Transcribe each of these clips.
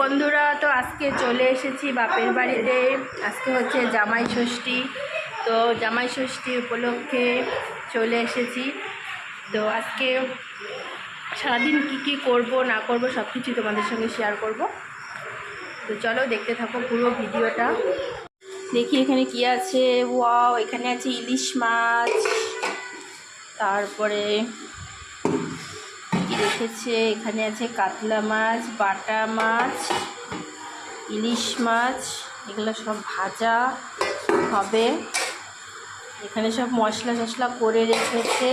বন্ধুরা, তো আজকে চলে এসেছি বাপের বাড়িতে। আজকে হচ্ছে জামাই ষষ্ঠী। তো জামাই ষষ্ঠী উপলক্ষে চলে এসেছি। তো আজকে সারাদিন কি কি করব, না করব সব কিছু তোমাদের সঙ্গে শেয়ার করব। তো চলো দেখতে থাকো পুরো ভিডিওটা। দেখি এখানে কি আছে। ওয়াও, এখানে আছে ইলিশ মাছ। তারপরে রেখেছে এখানে আছে কাতলা মাছ, বাটা মাছ, ইলিশ মাছ, এগুলো সব ভাজা হবে। এখানে সব মশলা টশলা করে রেখেছে।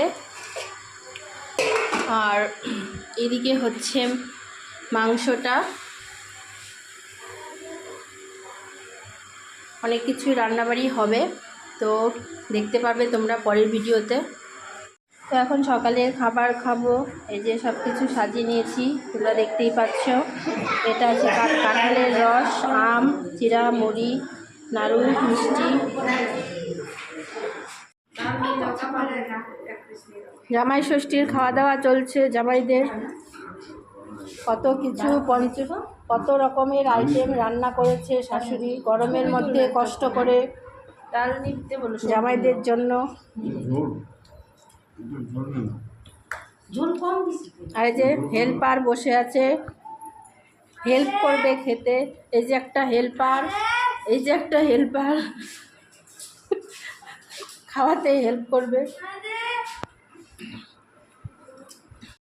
আর এদিকে হচ্ছে মাংসটা। অনেক কিছু রান্নাবাড়ি হবে। তো দেখতে পাবে তোমরা পরের ভিডিওতে। তো এখন সকালের খাবার খাব। এই যে সব কিছু সাজিয়ে নিয়েছি তোমরা দেখতেই পাচ্ছ। এটা আছে কাঁঠালের রস আম চিরা মুড়ি নাড়ু মিষ্টি। জামাই ষষ্ঠীর খাওয়া দাওয়া চলছে জামাইদের। কত কিছু পঞ্চ কত রকমের আইটেম রান্না করেছে শাশুড়ি। গরমের মধ্যে কষ্ট করে জামাইদের জন্য। আর এই যে হেল্পার বসে আছে হেল্প করবে খেতে। এই যে একটা হেল্পার এই যে একটা হেল্পার খাওয়াতে হেল্প করবে।